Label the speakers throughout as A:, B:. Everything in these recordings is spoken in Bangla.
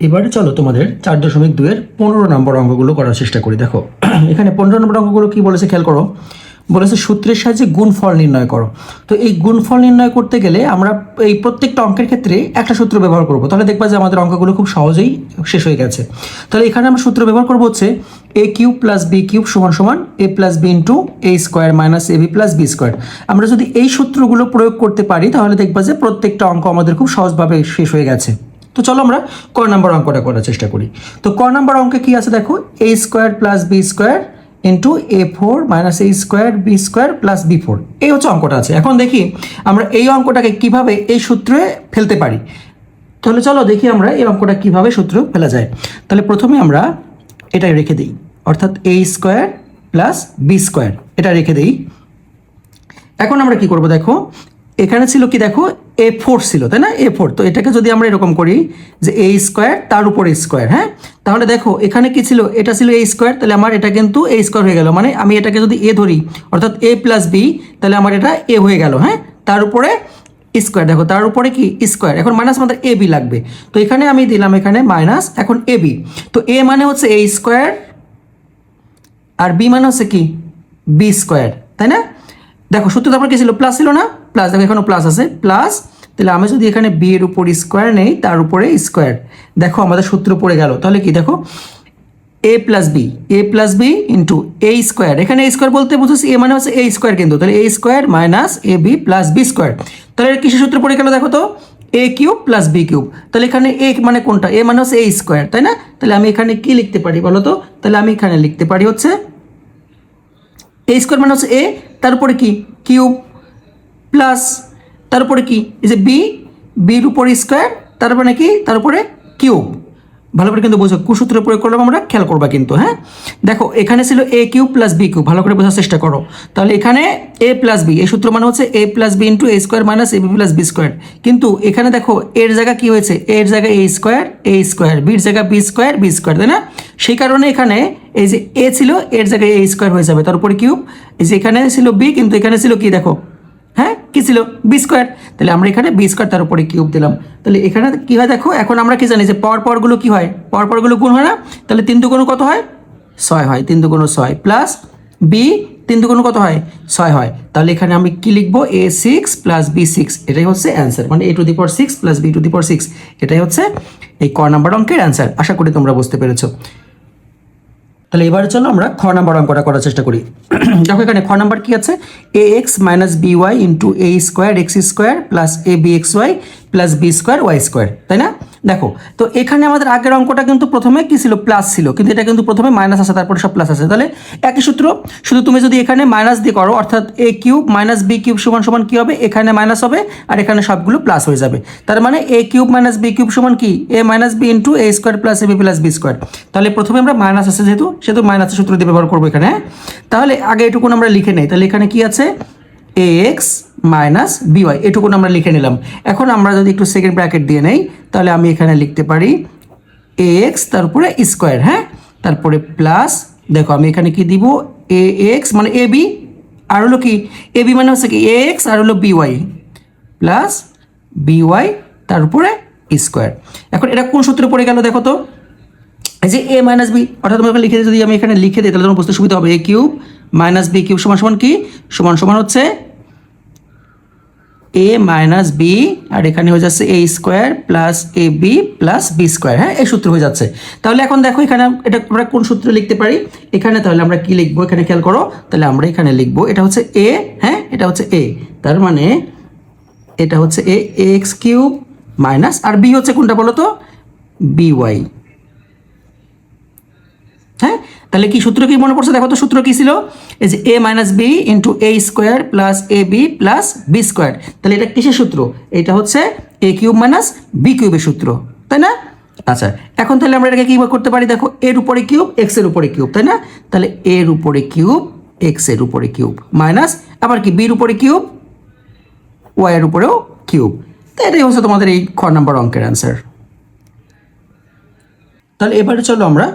A: এবারে চলো তোমাদের চার দশমিক দুয়ের পনেরো নম্বর অঙ্কগুলো করার চেষ্টা করি। দেখো, এখানে পনেরো নম্বর অঙ্কগুলো কি বলেছে খেয়াল করো? বলেছে সূত্রের সাহায্যে গুণফল নির্ণয় করো। তো এই গুণফল নির্ণয় করতে গেলে আমরা এই প্রত্যেকটা অঙ্কের ক্ষেত্রে একটা সূত্র ব্যবহার করব। তাহলে দেখবা যে আমাদের অঙ্কগুলো খুব সহজেই শেষ হয়ে গেছে। তাহলে এখানে আমরা সূত্র ব্যবহার করব হচ্ছে a cube plus b cube সমান সমান a plus b into a square minus a b plus b square. আমরা যদি এই সূত্রগুলো প্রয়োগ করতে পারি, তাহলে দেখবা যে প্রত্যেকটা অঙ্ক আমাদের খুব সহজভাবে শেষ হয়ে গেছে। তো চলো আমরা ক নাম্বার অঙ্কটা করার চেষ্টা করি। তো ক নাম্বার অঙ্কে কি আছে দেখো? A square plus b square into a four minus a square b square plus b four এই হচ্ছে অঙ্কটা আছে। এখন দেখি আমরা এই অঙ্কটাকে কীভাবে এই সূত্রে ফেলতে পারি। তাহলে চলো দেখি আমরা এই অঙ্কটা কীভাবে সূত্র ফেলা যায়। তাহলে প্রথমে আমরা এটা রেখে দিই। অর্থাৎ a square plus b square এটা রেখে দিই। এখন আমরা কি করব দেখো? এখানে ছিল কি দেখো? এ ফোর ছিল, তাই না? এ ফোর তো এটাকে যদি আমরা এরকম করি যে এ স্কোয়ার তার উপরে স্কোয়ার হ্যাঁ? তাহলে দেখো, এখানে কি ছিল? এটা ছিল এ স্কোয়ার তাহলে আমার এটা কিন্তু এ স্কোয়ার হয়ে গেল। মানে আমি এটাকে যদি এ ধরি, অর্থাৎ এ প্লাস বি তাহলে আমার এটা এ হয়ে গেল হ্যাঁ? তার উপরে স্কোয়ার দেখো, তার উপরে কি? স্কোয়ার এখন মাইনাস আমাদের এ বি লাগবে। তো এখানে আমি দিলাম এখানে মাইনাস এখন এ বি তো এ মানে হচ্ছে এ স্কোয়ার আর বি মানে হচ্ছে কি? বি স্কোয়ার তাই না? দেখো, সূত্র তারপর কি ছিল? প্লাস ছিল না? প্লাস দেখো এখানেও প্লাস আছে। প্লাস তাহলে আমি যদি এখানে বি এর উপর স্কোয়ার নেই, তার উপরে স্কোয়ার দেখো আমাদের সূত্র পড়ে গেল। তাহলে কি দেখো? A plus b a plus b into a square এখানে এ স্কোয়ার বলতে বুঝেছি এ মানে হচ্ছে এ স্কোয়ার কিন্তু তাহলে a square minus a b plus b square তাহলে কিসের সূত্র পড়ে গেল দেখো তো? A cube plus b cube তাহলে এখানে এ মানে কোনটা? এ মানে হচ্ছে এ স্কোয়ার তাই না? তাহলে আমি এখানে কি লিখতে পারি বলো তো? তাহলে আমি এখানে লিখতে পারি হচ্ছে এ স্কোয়ার মানে হচ্ছে এ তারপরে কি? কিউব প্লাস তার উপরে কি এই যে বি বির উপরে স্কোয়ার তার মানে কি তার উপরে কিউব ভালো করে কিন্তু বোঝো, কুসূত্র প্রয়োগ করলাম আমরা, খেয়াল করবা কিন্তু হ্যাঁ? দেখো, এখানে ছিল a cube plus b cube ভালো করে বোঝার চেষ্টা করো। তাহলে এখানে এ প্লাস বি এই সূত্র মানে হচ্ছে a plus b into a square minus a b plus b square কিন্তু এখানে দেখো, এর জায়গা কি হয়েছে? এর জায়গায় এ স্কোয়ার এ স্কোয়ার বির জায়গা বি স্কোয়ার বি স্কোয়ার তাই না? সেই কারণে এখানে এই যে এ ছিল, এর জায়গায় এ স্কোয়ার হয়ে যাবে। তার উপরে কিউব এই যে এখানে ছিল বি কিন্তু এখানে ছিল কি দেখো? হ্যাঁ কি ছিল? বি স্কোয়ার তাহলে আমরা এখানে বি স্কোয়ার তার উপরে কিউব দিলাম। তাহলে এখানে কি হয় দেখো? এখন আমরা কি জানি যে পর পরগুলো কি হয়? পর পরগুলো গুণ হয় না? তাহলে তিন দুগুণ কত হয়? ছয় হয়। তিন দুগুণ ছয় প্লাস বি তিন দুগুণ কত হয়? ছয় হয়। তাহলে এখানে আমি কি লিখব? A six plus b six এটাই হচ্ছে অ্যান্সার মানে a to the power six plus b to the power six এটাই হচ্ছে এই ক নাম্বার অঙ্কের অ্যান্সার আশা করি তোমরা বুঝতে পেরেছ। তাহলে এবারে চলো আমরা খ নাম্বার অঙ্কটা করার চেষ্টা করি। দেখো এখানে খ নাম্বার কি আছে? A x minus b y into a square x square plus a b x y plus b square y square তাই না? দেখো, তো এখানে আমাদের আগের অঙ্কটা কিন্তু প্রথমে কি ছিল? প্লাস ছিল। কিন্তু এটা কিন্তু প্রথমে মাইনাস আছে, তারপরে সব প্লাস আছে। তাহলে একই সূত্র, শুধু তুমি যদি এখানে মাইনাস দিয়ে করো, অর্থাৎ a cube minus b cube সমান সমান কি হবে? এখানে মাইনাস হবে, আর এখানে সবগুলো প্লাস হয়ে যাবে। তার মানে a cube minus b cube সমান কি? A minus b into a square plus a b plus b square তাহলে প্রথমে আমরা মাইনাস আছে যেহেতু, সেহেতু মাইনাসের সূত্র দিয়ে ব্যবহার করব এখানে হ্যাঁ? তাহলে আগে এটুকুন আমরা লিখে নেই। তাহলে এখানে কি আছে? এক্স মাইনাস বিওয়াই এটুকুন আমরা লিখে নিলাম। এখন আমরা যদি একটু সেকেন্ড ব্র্যাকেট দিয়ে নেই, তাহলে আমি এখানে লিখতে পারি এ এক্স তারপরে স্কোয়ার হ্যাঁ? তারপরে প্লাস দেখো আমি এখানে কি দিব? এ এক্স মানে এ বি আর হলো কি? এ বি মানে হচ্ছে কি? এ এক্স আর হলো বিওয়াই প্লাস বিওয়াই তার উপরে স্কোয়ার এখন এটা কোন সূত্রে পড়ে গেল দেখো তো? এই যে এ মাইনাস বি অর্থাৎ তোমাকে লিখে যদি আমি এখানে লিখে দিই, তাহলে তোমার বুঝতে সুবিধা হবে। A cube minus b cube সমান সমান কি? সমান সমান হচ্ছে এ মাইনাস বি আর এখানে হয়ে যাচ্ছে a square plus a b plus b square হ্যাঁ? এই সূত্র হয়ে যাচ্ছে। তাহলে এখন দেখো এখানে এটা আমরা কোন সূত্রে লিখতে পারি? এখানে তাহলে আমরা কি লিখব? এখানে খেয়াল করো। তাহলে আমরা এখানে লিখব, এটা হচ্ছে এ হ্যাঁ? এটা হচ্ছে এ তার মানে এটা হচ্ছে এ এক্স কিউব মাইনাস আর বি হচ্ছে কোনটা বলো তো? বি ওয়াই হ্যাঁ? তাহলে কি সূত্র কি মনে পড়ছে? দেখো তো সূত্র কি ছিল? এই যে a minus b into a square plus a b plus b square তাহলে এটা কিসের সূত্র? এটা হচ্ছে এ কিউব মাইনাস বি কিউবের সূত্র, তাই না? আচ্ছা এখন তাহলে আমরা এটাকে কি করতে পারি? দেখো এর উপরে কিউব এক্সের উপরে কিউব তাই না? তাহলে এর উপরে কিউব এক্সের উপরে কিউব মাইনাস আবার কি বির উপরে কিউব ওয়াই এর উপরেও কিউব তো এটাই হচ্ছে তোমাদের এই খ নম্বর অঙ্কের অ্যান্সার তাহলে এবারে চলো আমরা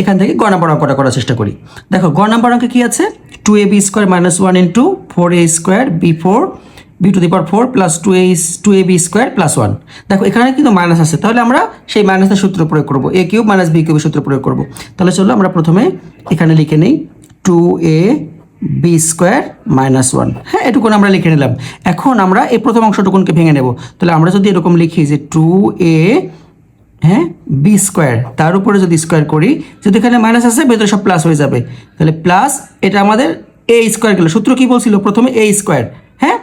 A: এখান থেকে গ নাম্বার করার চেষ্টা করি। দেখো, গ নাম্বার অঙ্কে কি আছে? Two a b square minus one into four a square b four b to the power four plus two a two a b square plus one দেখো, এখানে কিন্তু মাইনাস আছে। তাহলে আমরা সেই মাইনাসের সূত্র প্রয়োগ করব। এ কিউব মাইনাস বি কিউবের সূত্র প্রয়োগ করব। তাহলে চলো আমরা প্রথমে এখানে লিখে নিই two a b square minus one হ্যাঁ এটুকুন আমরা লিখে নিলাম। এখন আমরা এই প্রথম অংশটুকুনকে ভেঙে নেব। তাহলে আমরা যদি এরকম লিখি যে টু এ হ্যাঁ? বি স্কোয়ার তার উপরে যদি স্কোয়ার করি, যদি এখানে মাইনাস আছে ভেতরে সব প্লাস হয়ে যাবে। তাহলে প্লাস এটা আমাদের এ স্কোয়ার গেল। সূত্র কি বলছিল? প্রথমে এ স্কোয়ার হ্যাঁ?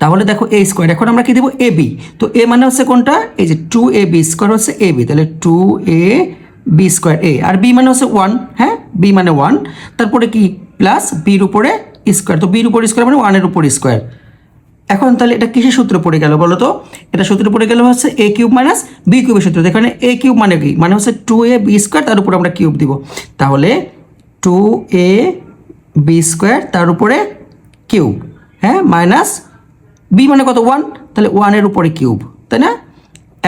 A: তাহলে দেখো এ স্কোয়ার এখন আমরা কি দেবো? এ বি তো এ মানে হচ্ছে কোনটা? এই যে টু এ বি স্কোয়ার হচ্ছে এ বি তাহলে two a b square a R B মানে হচ্ছে ওয়ান হ্যাঁ? বি মানে ওয়ান তারপরে কি? প্লাস বির উপরে স্কোয়ার তো বির উপর স্কোয়ার মানে ওয়ানের উপর স্কোয়ার এখন তাহলে এটা কিসের সূত্র পড়ে গেল বলো তো? এটা সূত্র পড়ে গেল হচ্ছে এ কিউব মাইনাস বি কিউবের সূত্র। এখানে এ কিউব মানে কি? মানে হচ্ছে টু এ বি স্কোয়ার তার উপরে আমরা কিউব দিব। তাহলে টু এ বি স্কোয়ার তার উপরে কিউব। হ্যাঁ মাইনাস বি মানে কত? ওয়ান তাহলে ওয়ানের উপরে কিউব, তাই না?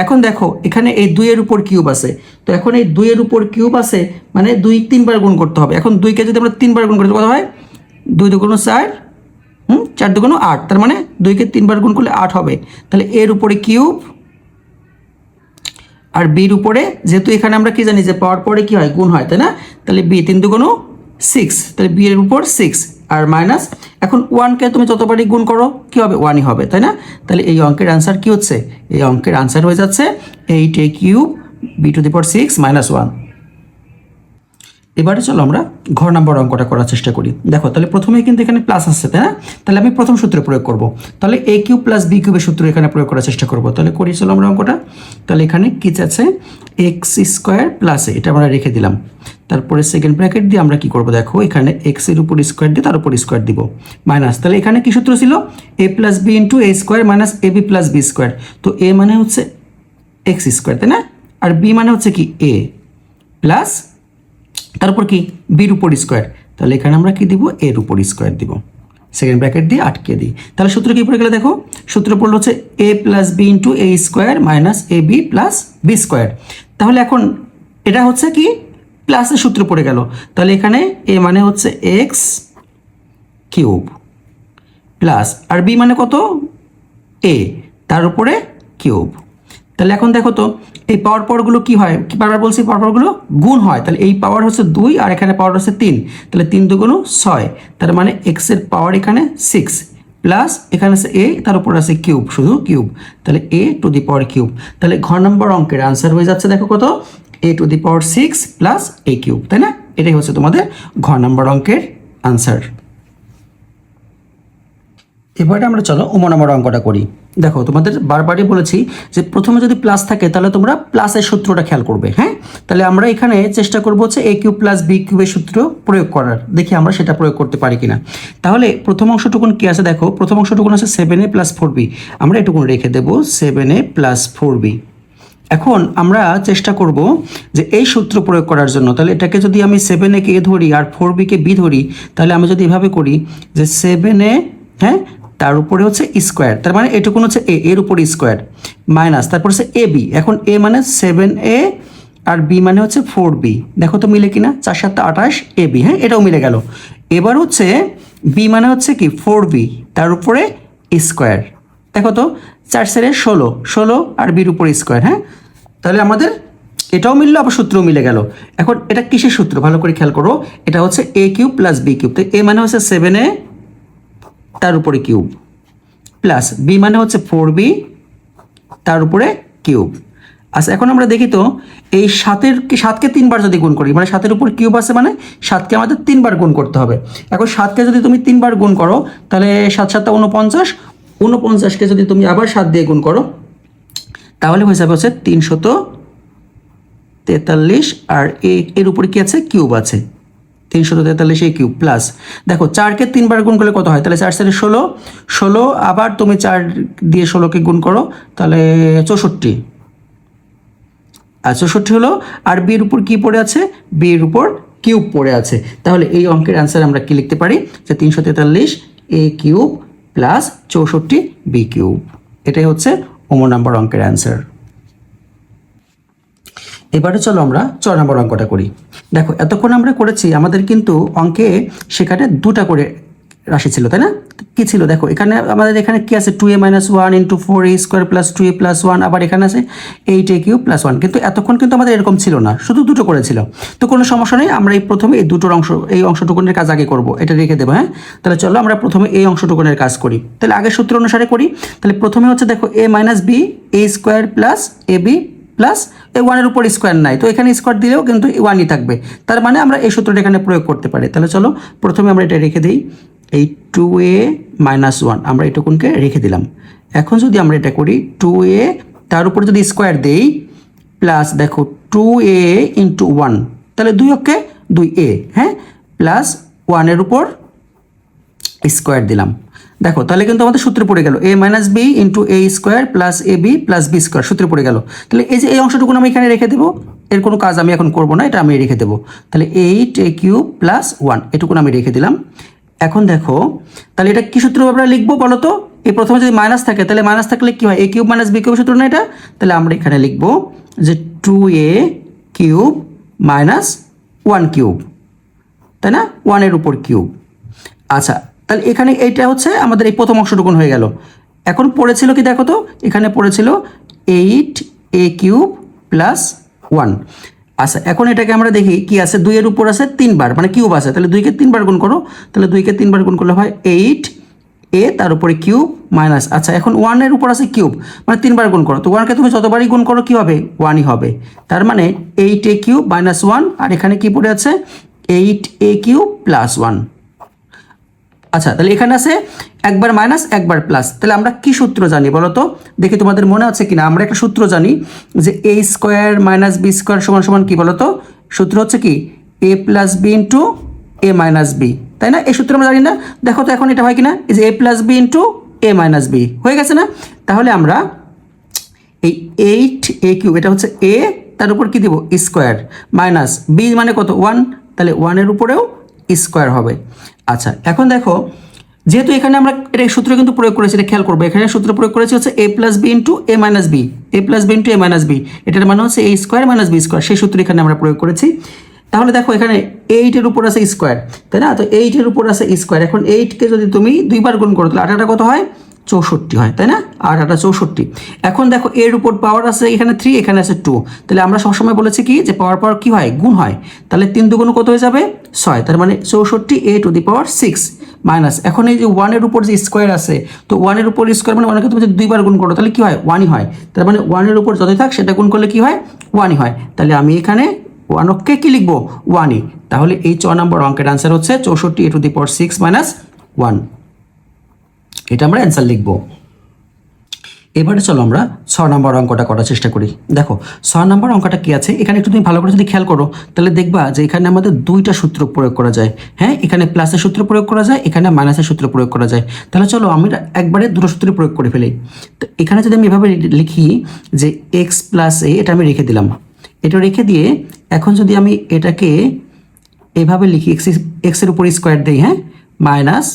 A: এখন দেখো, এখানে এই দুইয়ের উপর কিউব আছে। তো এখন এই দুইয়ের উপর কিউব আছে মানে দুই তিনবার গুণ করতে হবে। এখন দুইকে যদি আমরা তিনবার গুণ করতে কত হয়? দুই দুগুণ চার হুম? চার দুগুণ আট, তার মানে দুইকে তিনবার গুণ করলে আট হবে। তাহলে এর উপরে কিউব আর বির উপরে, যেহেতু এখানে আমরা কি জানি যে পাওয়ার পরে কি হয়? গুণ হয়, তাই না? তাহলে বি তিন দুগুণ সিক্স, তাহলে বি এর উপর সিক্স আর মাইনাস, এখন ওয়ানকে তুমি যতবারই গুণ করো, কি হবে? ওয়ানই হবে, তাই না? তাহলে এই অঙ্কের আনসার কি হচ্ছে? এই অঙ্কের আনসার হয়ে যাচ্ছে, eight a cube, b to the power six minus one. এবারে চলো আমরা ঘর নাম্বার অঙ্কটা করার চেষ্টা করি। দেখো, তাহলে প্রথমেই কিন্তু এখানে প্লাস আসছে তাই না? তাহলে আমি প্রথম সূত্রে প্রয়োগ করব। তাহলে এ কিউব প্লাস বি কিউবের সূত্র এখানে প্রয়োগ করার চেষ্টা করব। তাহলে করি চলো আমরা অঙ্কটা। তাহলে এখানে কি আছে? এক্স স্কোয়ার প্লাস এটা আমরা রেখে দিলাম। তারপরে সেকেন্ড ব্র্যাকেট দিয়ে আমরা কি করব? দেখো, এখানে এক্সের উপর স্কোয়ার দিয়ে তার উপর স্কোয়ার দিব। মাইনাস তাহলে এখানে কি সূত্র ছিল? A plus b into a square minus a b plus b square তো এ মানে হচ্ছে এক্স স্কোয়ার তাই না? আর বি মানে হচ্ছে কি এ প্লাস তারপর কি? বির উপর স্কোয়ার তাহলে এখানে আমরা কি দিব? এর উপর স্কোয়ার দিব। সেকেন্ড ব্র্যাকেট দিয়ে আটকে দিই। তাহলে সূত্র কি পড়ে গেলে দেখো? সূত্র পড়ল হচ্ছে a plus b into a square minus a b plus b square তাহলে এখন এটা হচ্ছে কি? প্লাসের সূত্র পড়ে গেল। তাহলে এখানে এ মানে হচ্ছে এক্স কিউব প্লাস আর বি মানে কত? এ তার উপরে কিউব তাহলে এখন দেখো তো এই পাওয়ার পাওয়ারগুলো কি হয়? কি বারবার বলছি পাওয়ার পাওয়ারগুলো গুণ হয়। তাহলে এই পাওয়ার হচ্ছে দুই আর এখানে পাওয়ার হচ্ছে তিন। তাহলে তিন দুগুণ ছয়। তার মানে এক্সের পাওয়ার এখানে সিক্স প্লাস এখানে আছে এ তার উপর আছে কিউব শুধু কিউব তাহলে এ টু দি পাওয়ার কিউব তাহলে ঘর নম্বর অঙ্কের আনসার হয়ে যাচ্ছে, দেখো কত? A to the power six plus a cube তাই না? এটাই হচ্ছে তোমাদের ঘর নম্বর অঙ্কের আনসার এবারে আমরা চলো উমনামার অঙ্কটা করি। দেখো, তোমাদের বারবারই বলেছি যে প্রথমে যদি প্লাস থাকে, তাহলে তোমরা প্লাসের সূত্রটা খেয়াল করবে হ্যাঁ? তাহলে আমরা এখানে চেষ্টা করব হচ্ছে এ কিউব প্লাস বি কিউবের সূত্র প্রয়োগ করার। দেখি আমরা সেটা প্রয়োগ করতে পারি কিনা। তাহলে প্রথম অংশটুকুন কি আছে দেখো, প্রথম অংশটুকুন আছে seven a plus four b আমরা এটুকুন রেখে দেবো seven a plus four b এখন আমরা চেষ্টা করব যে এই সূত্র প্রয়োগ করার জন্য, তাহলে এটাকে যদি আমি সেভেন এ কে ধরি আর ফোর বিকে বি ধরি, তাহলে আমি যদি এভাবে করি যে সেভেন এ হ্যাঁ? তার উপরে হচ্ছে স্কোয়ার, তার মানে এটুকুন হচ্ছে এ এর উপর স্কোয়ার, মাইনাস, তারপর হচ্ছে এ বি এখন এ মানে সেভেন এ আর বি মানে হচ্ছে ফোর বি দেখো তো মিলে কিনা, চার সাতটা আঠাশ এ বি হ্যাঁ এটাও মিলে গেল। এবার হচ্ছে বি মানে হচ্ছে কি ফোর বি তার উপরে স্কোয়ার, দেখো তো, চার সেরে ষোলো ষোলো আর বির উপরে স্কোয়ার হ্যাঁ তাহলে আমাদের এটাও মিললো, আবার সূত্রও মিলে গেল। এখন এটা কিসের সূত্র? ভালো করে খেয়াল করো, এটা হচ্ছে a cube plus b cube, তো এ মানে হচ্ছে সেভেন এ তার উপরে কিউব। প্লাস বি মানে হচ্ছে ফোর বি, তার উপরে কিউব। আচ্ছা এখন আমরা দেখি তো, এই সাতের সাতকে তিনবার যদি গুণ করি মানে সাতের উপর কিউব আছে মানে সাতকে আমাদের তিনবার গুণ করতে হবে। এখন সাতকে যদি তুমি তিনবার গুণ করো, তাহলে সাত সাতটা উনপঞ্চাশ উনপঞ্চাশকে যদি তুমি আবার সাত দিয়ে গুণ করো, তাহলে হয়ে যাবে হচ্ছে তিনশত তেতাল্লিশ, আর এর উপরে কি আছে? কিউব আছে। তিনশত তেতাল্লিশ কিউব প্লাস। দেখো, চারকে তিনবার গুণ করলে কত হয়? তাহলে চার সালে ষোলো। ষোলো, আবার তুমি চার দিয়ে ষোলোকে গুণ করো, তাহলে চৌষট্টি। আর চৌষট্টি হলো, আর বিয়ের উপর কি পড়ে আছে? বিয়ের উপর কিউব পড়ে আছে। তাহলে এই অঙ্কের অ্যান্সার আমরা কি লিখতে পারি? যে তিনশো তেতাল্লিশ এ কিউব প্লাস চৌষট্টি বি কিউব। এটাই হচ্ছে ওমো নাম্বার অঙ্কের অ্যান্সার এবারে চলো আমরা ছ নম্বর অঙ্কটা করি। দেখো, এতক্ষণ আমরা করেছি, আমাদের কিন্তু অঙ্কে সেখানে দুটা করে রাশি ছিল, তাই না? কি ছিল? দেখো, এখানে আমাদের এখানে কি আছে? Two a minus one into four a square plus two a plus one আবার এখানে আছে eight a cube plus one কিন্তু এতক্ষণ কিন্তু আমাদের এরকম ছিল না, শুধু দুটো করেছিল। তো কোনো সমস্যা নেই, আমরা এই প্রথমে এই দুটোর অংশ, এই অংশটুকুনের কাজ আগে করব, এটা রেখে দেবো হ্যাঁ? তাহলে চলো আমরা প্রথমে এই অংশটুকুনের কাজ করি। তাহলে আগের সূত্র অনুসারে করি। তাহলে প্রথমে হচ্ছে দেখো a minus b a square plus a b plus এই ওয়ানের উপর স্কোয়ার নাই। তো এখানে স্কোয়ার দিলেও কিন্তু ওয়ানই থাকবে। তার মানে আমরা এই সূত্রটা এখানে প্রয়োগ করতে পারি। তাহলে চলো, প্রথমে আমরা এটা রেখে দিই। এই টু এ মাইনাস ওয়ান আমরা এটুকুনকে রেখে দিলাম। এখন যদি আমরা এটা করি টু এ তার উপর যদি স্কোয়ার দেই প্লাস দেখো টু এ ইন্টু ওয়ান তাহলে দুই অক্ষে দুই এ হ্যাঁ? প্লাস ওয়ানের উপর স্কোয়ার দিলাম। দেখো, তাহলে কিন্তু আমাদের সূত্রে পড়ে গেল a minus b into a square plus a b plus b square সূত্রে পড়ে গেল। তাহলে এই যে এই অংশটুকু আমি এখানে রেখে দেবো, এর কোনো কাজ আমি এখন করব না, এটা আমি রেখে দেবো। তাহলে eight a cube plus one এটুকুন আমি রেখে দিলাম। এখন দেখো, তাহলে এটা কি সূত্র আমরা লিখব বলো তো? এই প্রথমে যদি মাইনাস থাকে, তাহলে মাইনাস থাকলে কি হয়? A cube minus b cube সূত্র না এটা? তাহলে আমরা এখানে লিখব যে two a cube minus one cube তাই না? ওয়ানের উপর কিউব আচ্ছা তাহলে এখানে এইটা হচ্ছে আমাদের এই প্রথম অংশটুকুন হয়ে গেল। এখন পড়েছিল কি দেখো তো? এখানে পড়েছিল eight a cube plus one আচ্ছা এখন এটাকে আমরা দেখি কি আছে? দুইয়ের উপর আছে তিনবার মানে কিউব আছে। তাহলে দুইকে তিনবার গুণ করো। তাহলে দুইকে তিনবার গুণ করলে হয় এইট এ তার উপরে কিউব মাইনাস আচ্ছা এখন ওয়ানের উপর আছে কিউব মানে তিনবার গুণ করো। তো ওয়ানকে তুমি যতবারই গুণ করো, কী হবে? ওয়ানই হবে। তার মানে eight a cube minus one আর এখানে কি পড়ে আছে? Eight a cube plus one আচ্ছা তাহলে এখানে আছে একবার মাইনাস একবার প্লাস তাহলে আমরা কি সূত্র জানি বলো তো? দেখি তোমাদের মনে আছে কিনা। আমরা একটা সূত্র জানি যে a square minus b square সমান সমান কি বলো তো? সূত্র হচ্ছে কি? A plus b into a minus b তাই না? এই সূত্র আমরা জানি না। দেখো তো এখন এটা হয় কিনা? এই যে a plus b into a minus b হয়ে গেছে না? তাহলে আমরা এই এইট এ কিউ এটা হচ্ছে এ তার উপর কি দিব? স্কোয়ার মাইনাস বি মানে কত? ওয়ান তাহলে ওয়ানের উপরেও স্কোয়ার হবে। আচ্ছা এখন দেখো, যেহেতু এখানে আমরা এটা সূত্র কিন্তু প্রয়োগ করেছি, এটা খেয়াল করব। এখানে সূত্র প্রয়োগ করেছি হচ্ছে a plus b into a minus b a plus b into a minus b এটার মানে হচ্ছে a square minus b square সেই সূত্র এখানে আমরা প্রয়োগ করেছি। তাহলে দেখো, এখানে এইটের উপর আছে স্কোয়ার তাই না? তো এইটের উপর আছে স্কোয়ার এখন এইটকে যদি তুমি দুইবার গুণ করো, তাহলে আটাটা কত হয়? চৌষট্টি হয়, তাই না? আর আটা চৌষট্টি। এখন দেখো, এর উপর পাওয়ার আছে এখানে থ্রি এখানে আছে টু তাহলে আমরা সবসময় বলেছি কি, যে পাওয়ার পাওয়ার কি হয়? গুণ হয়। তাহলে তিন দুগুণ কত হয়ে যাবে? ছয়। তার মানে চৌষট্টি a to the power six minus এখন এই যে ওয়ানের উপর যে স্কোয়ার আছে, তো ওয়ানের উপর স্কোয়ার মানে ওয়ানকে তুমি যদি দুইবার গুণ করো, তাহলে কি হয়? ওয়ানই হয়। তার মানে ওয়ানের উপর যতই থাক, সেটা গুণ করলে কি হয়? ওয়ানই হয়। তাহলে আমি এখানে ওয়ানকে কি লিখব? ওয়ানই তাহলে এই ছ নম্বর অঙ্কের আনসার হচ্ছে চৌষট্টি a to the power six minus one এটা আমরা অ্যান্সার লিখব। এবারে চলো আমরা ছ নম্বর অঙ্কটা করার চেষ্টা করি। দেখো, ছ নম্বর অঙ্কটা কি আছে? এখানে একটু তুমি ভালো করে যদি খেয়াল করো, তাহলে দেখবা যে এখানে আমাদের দুইটা সূত্র প্রয়োগ করা যায়। হ্যাঁ এখানে প্লাসের সূত্র প্রয়োগ করা যায়, এখানে মাইনাসের সূত্র প্রয়োগ করা যায়। তাহলে চলো আমি একবারে দুটো সূত্র প্রয়োগ করে ফেলি। তো এখানে যদি আমি এভাবে লিখি যে এক্স প্লাস এ এটা আমি রেখে দিলাম। এটা রেখে দিয়ে এখন যদি আমি এটাকে এভাবে লিখি এক্স এক্সের উপর স্কোয়ার দিই হ্যাঁ minus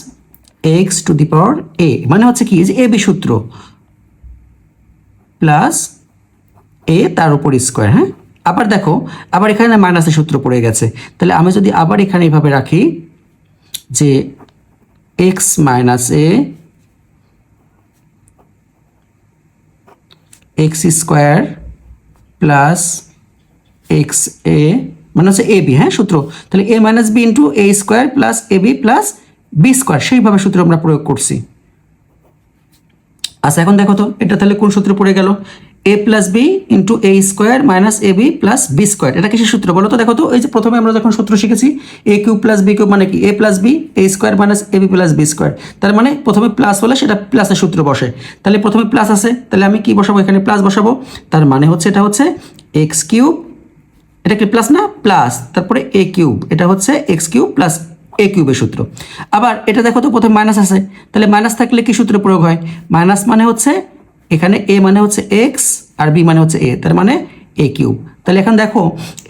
A: x to the power a মানে হচ্ছে কি যে এ বি সূত্র প্লাস এ তার উপর স্কোয়ার হ্যাঁ? আবার দেখো, আবার এখানে মাইনাসের সূত্র পড়ে গেছে। তাহলে আমি যদি আবার এখানে এইভাবে রাখি, যে x minus a x square plus x a মানে হচ্ছে এ বি হ্যাঁ সূত্র। তাহলে a minus b into a square plus a b plus b square সেইভাবে সূত্র আমরা প্রয়োগ করছি। আচ্ছা এখন দেখো তো, এটা তাহলে কোন সূত্র পড়ে গেল? A plus b into a square minus a b plus b square এটা কিসের সূত্র বলো তো দেখো তো, এই যে প্রথমে আমরা যখন সূত্র শিখেছি a cube plus b cube মানে কি? A plus b a square minus a b plus b square তার মানে প্রথমে প্লাস হলে সেটা প্লাসের সূত্র বসে। তাহলে প্রথমে প্লাস আছে, তাহলে আমি কি বসাবো? এখানে প্লাস বসাবো। তার মানে হচ্ছে এটা হচ্ছে এক্স কিউব এটা কি প্লাস না? প্লাস তারপরে এ কিউব এটা হচ্ছে এক্স কিউব প্লাস এ কিউবের সূত্র। আবার এটা দেখো তো প্রথমে মাইনাস আছে। তাহলে মাইনাস থাকলে কি সূত্র প্রয়োগ হয়? মাইনাস মানে হচ্ছে এখানে এ মানে হচ্ছে এক্স আর বি মানে হচ্ছে এ তার মানে এ কিউব তাহলে এখন দেখো,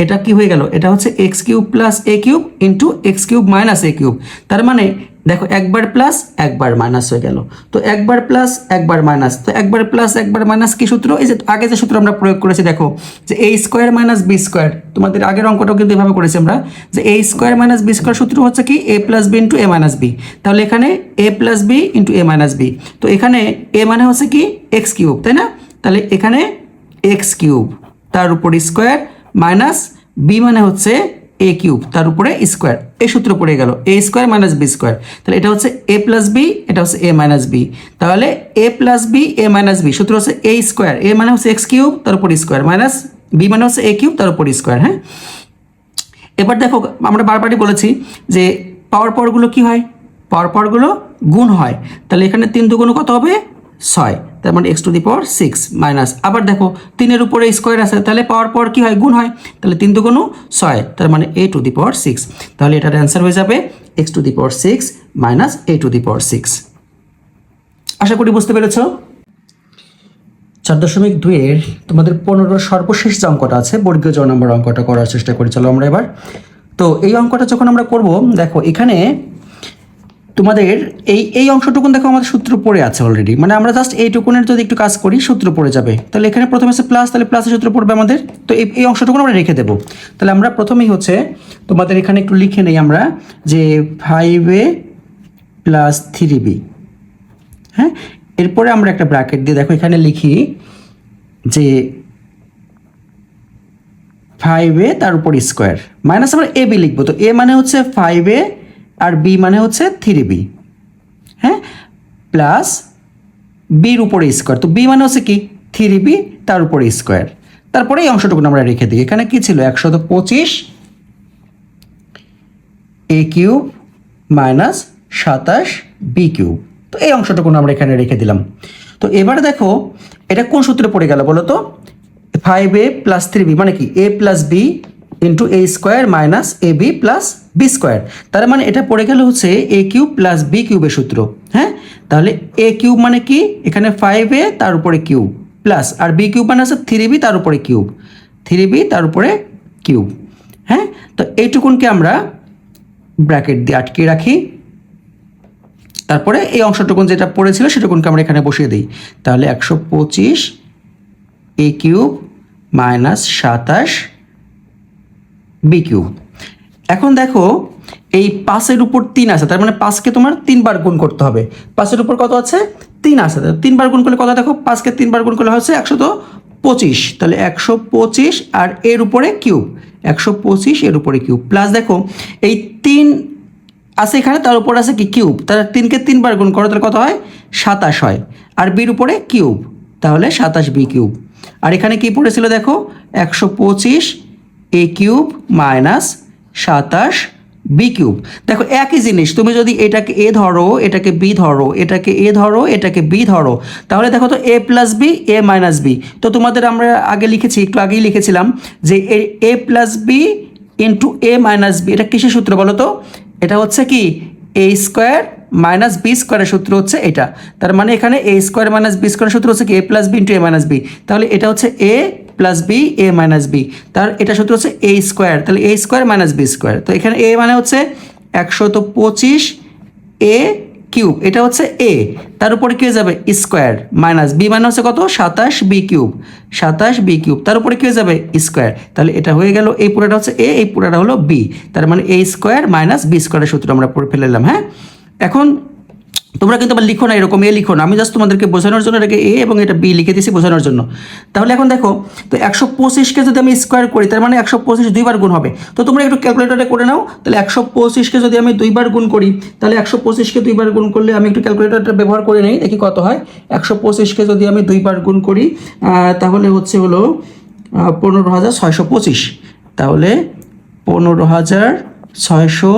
A: এটা কি হয়ে গেল? এটা হচ্ছে x cube plus a cube into x cube minus a cube তার মানে দেখো, একবার প্লাস একবার মাইনাস হয়ে গেল। তো একবার প্লাস একবার মাইনাস তো একবার প্লাস একবার মাইনাস কি সূত্র? এই যে আগে যে সূত্র আমরা প্রয়োগ করেছি, দেখো, যে A square minus B square তোমাদের আগের অঙ্কটাও কিন্তু এভাবে করেছি আমরা, যে A square minus B square সূত্র হচ্ছে কি? A plus B into A minus B তাহলে এখানে A plus B into A minus B তো এখানে এ মানে হচ্ছে কি? এক্স কিউব তাই না? তাহলে এখানে এক্স কিউব তার উপর স্কোয়ার মাইনাস বি মানে হচ্ছে এ কিউব, তার উপরে স্কোয়ার। এই সূত্র পড়ে গেল A square minus B square. তাহলে এটা হচ্ছে এ প্লাস বি এটা হচ্ছে এ মাইনাস বি তাহলে A plus B A minus B সূত্র হচ্ছে এ স্কোয়ার। এ মানে হচ্ছে এক্স কিউব, তার উপর স্কোয়ার। মাইনাস বি মানে হচ্ছে এ কিউব, তার উপর স্কোয়ার হ্যাঁ? এবার দেখো, আমরা বারবারই বলেছি যে পাওয়ার পাওয়ারগুলো কি হয়? পাওয়ার পাওয়ারগুলো গুণ হয়। তাহলে এখানে তিন দুগুণ কত হবে? ছয়। তার মানে X to the power six minus আবার দেখো, তিনের উপরে স্কোয়ার আছে, তাহলে পাওয়ার পর কি হয়? গুণ হয়। তাহলে তিন দুগুণ ছয়, তার মানে এ টু দি পাওয়ার সিক্স তাহলে এটার অ্যান্সার হয়ে যাবে X to the power six minus A to the power six আশা করি বুঝতে পেরেছ? চার দশমিক দুইয়ের তোমাদের পনেরো সর্বশেষ যে অঙ্কটা আছে, বর্গীয় জ নম্বর অঙ্কটা করার চেষ্টা করি। চলো আমরা এবার। তো এই অঙ্কটা যখন আমরা করব, দেখো, এখানে তোমাদের এই এই অংশটুকুন দেখো আমাদের সূত্র পড়ে আছে অলরেডি মানে আমরা জাস্ট এইটুকুনের যদি একটু কাজ করি, সূত্র পড়ে যাবে। তাহলে এখানে প্রথমে আছে প্লাস তাহলে প্লাসের সূত্র পড়বে আমাদের। তো এই এই অংশটুকুন আমরা রেখে দেবো। তাহলে আমরা প্রথমেই হচ্ছে তোমাদের এখানে একটু লিখে নেই আমরা যে five A plus three B হ্যাঁ? এরপরে আমরা একটা ব্র্যাকেট দিয়ে দেখো, এখানে লিখি যে ফাইভ এ তার উপর স্কোয়ার মাইনাস আমরা এ বি লিখব। তো এ মানে হচ্ছে ফাইভ এ আর বি মানে হচ্ছে থ্রি বি হ্যাঁ? প্লাস বির উপরে স্কোয়ার তো বি মানে হচ্ছে কি? থ্রি বি তার উপরে স্কোয়ার তারপরে এই অংশটুকু আমরা রেখে দিই। এখানে কি ছিল? একশত পঁচিশ এ কিউব মাইনাস সাতাশ বি কিউব তো এই অংশটুকু আমরা এখানে রেখে দিলাম। তো এবারে দেখো, এটা কোন সূত্রে পড়ে গেল বলো তো? Five A plus three B মানে কি? A plus B into A square minus A B plus B square তার মানে এটা পড়ে গেল হচ্ছে এ কিউব প্লাস বি কিউবের সূত্র হ্যাঁ? তাহলে এ কিউব মানে কি? এখানে ফাইভ এ তার উপরে কিউব প্লাস আর বি কিউব মানে হচ্ছে থ্রি বি তার উপরে কিউব থ্রি বি তার উপরে কিউব হ্যাঁ? তো এইটুকুনকে আমরা ব্র্যাকেট দিয়ে আটকে রাখি। তারপরে এই অংশটুকুন যেটা পড়েছিল সেটুকুনকে আমরা এখানে বসিয়ে দিই। তাহলে একশো পঁচিশ এ কিউব মাইনাস সাতাশ বি কিউব এখন দেখো, এই পাঁচের উপর তিন আছে তার মানে পাঁচকে তোমার তিনবার গুণ করতে হবে। পাঁচের উপর কত আছে? তিন তো তিনবার গুণ করলে কত দেখো? পাঁচকে তিনবার গুণ করলে হচ্ছে একশো তো পঁচিশ। তাহলে একশো পঁচিশ আর এর উপরে কিউব। একশো পঁচিশ এর উপরে কিউব। প্লাস দেখো, এই তিন আছে এখানে, তার উপর আছে কি? কিউব। তাহলে তিনকে তিনবার গুণ করো, তাহলে কত হয়? সাতাশ হয়। আর বির উপরে কিউব। তাহলে সাতাশ বি কিউব। আর এখানে কি পড়েছিল দেখো? একশো পঁচিশ এ কিউব মাইনাস সাতাশ বি কিউব দেখো, একই জিনিস, তুমি যদি এটাকে এ ধরো, এটাকে বি ধরো, এটাকে এ ধরো, এটাকে বি ধরো, তাহলে দেখো তো A plus B A minus B তো তোমাদের আমরা আগে লিখেছি, একটু আগেই লিখেছিলাম যে A plus B into A minus B এটা কিসের সূত্র বলো তো? এটা হচ্ছে কি? এ স্কোয়ার মাইনাস বি স্কোয়ারের সূত্র হচ্ছে এটা। তার মানে এখানে এ স্কোয়ার মাইনাস বি স্কোয়ারের সূত্র হচ্ছে কি? A plus B into A minus B. তাহলে এটা হচ্ছে A plus B, A minus B. তার এটা সূত্র হচ্ছে এ স্কোয়ার। তাহলে A square minus B square. তো এখানে এ মানে হচ্ছে একশত পঁচিশ এ কিউব। এটা হচ্ছে এ। তার উপরে কি যাবে? স্কোয়ার মাইনাস বি মানে হচ্ছে কত? সাতাশ বি কিউব। সাতাশ বি কিউব। তার উপরে কি যাবে? স্কোয়ার। তাহলে এটা হয়ে গেল, এই পুরোটা হচ্ছে এ, এই পুরোটা হলো বি। তার মানে এ স্কোয়ার মাইনাস বি স্কোয়ারের সূত্র আমরা পড়ে ফেলে হ্যাঁ? এখন তোমরা কিন্তু আবার লিখো না, এরকম এ লিখো না। আমি জাস্ট তোমাদেরকে বোঝানোর জন্য এটাকে এ এবং এটা বি লিখে দিয়েছি বোঝানোর জন্য। তাহলে এখন দেখো, তো একশো পঁচিশকে যদি আমি স্কোয়ার করি, তার মানে একশো পঁচিশ দুইবার গুণ হবে। তো তোমরা একটু ক্যালকুলেটারে করে নাও, তাহলে একশো পঁচিশকে যদি আমি দুইবার গুণ করি, তাহলে একশো পঁচিশকে দুইবার গুণ করলে আমি একটু ক্যালকুলেটারটা ব্যবহার করে নিই, দেখি কত হয়। একশো পঁচিশকে যদি আমি দুইবার গুণ করি তাহলে হচ্ছে হলো পনেরো হাজার ছয়শো পঁচিশ। তাহলে পনেরো হাজার ছয়শো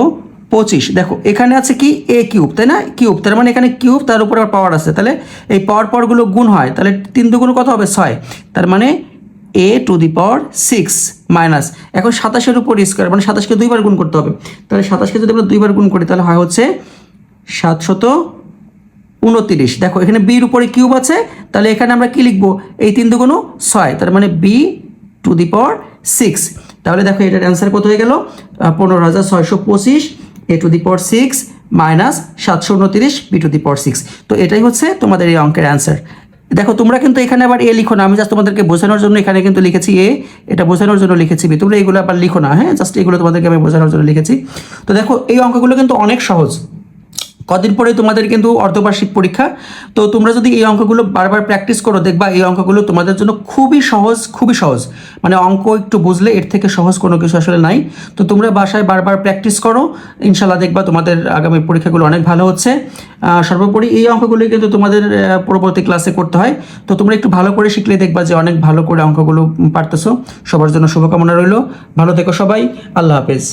A: পঁচিশ। দেখো, এখানে আছে কি? এ কিউব তাই না? কিউব তার মানে এখানে কিউব তার উপরে আবার পাওয়ার আছে। তাহলে এই পাওয়ার পাওয়ারগুলো গুণ হয়। তাহলে তিন দুগুণ কত হবে? ছয়। তার মানে A to the power six minus এখন সাতাশের উপর স্কোয়ার মানে সাতাশকে দুইবার গুণ করতে হবে। তাহলে সাতাশকে যদি আমরা দুইবার গুণ করি, তাহলে হয় হচ্ছে সাতশত উনতিরিশ। দেখো, এখানে বির উপরে কিউব আছে। তাহলে এখানে আমরা কি লিখব? এই তিন দুগুণ ছয়। তার মানে B to the power six তাহলে দেখো, এটার অ্যান্সার কত হয়ে গেল? পনেরো হাজার ছয়শো পঁচিশ। এ to the power six minus সাতশো উনতিরিশ B to the power six তো এটাই হচ্ছে তোমাদের এই অঙ্কের অ্যান্সার দেখো, তোমরা কিন্তু এখানে আবার এ লিখো না। আমি জাস্ট তোমাদেরকে বোঝানোর জন্য এখানে কিন্তু লিখেছি এ এটা বোঝানোর জন্য লিখেছি বি তোমরা এগুলো আবার লিখো না হ্যাঁ? জাস্ট এগুলো তোমাদেরকে আমি বোঝানোর জন্য লিখেছি। তো দেখো, এই অঙ্কগুলো কিন্তু অনেক সহজ। কদিন পরে তোমাদের কিন্তু অর্ধবার্ষিক পরীক্ষা। তো তোমরা যদি এই অঙ্কগুলো বারবার প্র্যাকটিস করো, দেখবা এই অঙ্কগুলো তোমাদের জন্য খুবই সহজ খুবই সহজ। মানে অঙ্ক একটু বুঝলে এর থেকে সহজ কোনো কিছু আসলে নাই। তো তোমরা বাসায় বারবার প্র্যাকটিস করো। ইনশাল্লাহ দেখবা তোমাদের আগামী পরীক্ষাগুলো অনেক ভালো হচ্ছে। সর্বোপরি এই অঙ্কগুলো কিন্তু তোমাদের পরবর্তী ক্লাসে করতে হয়। তো তোমরা একটু ভালো করে শিখলে দেখবা যে অনেক ভালো করে অঙ্কগুলো পারতেছো। সবার জন্য শুভকামনা রইল। ভালো থেকো সবাই। আল্লাহ হাফেজ।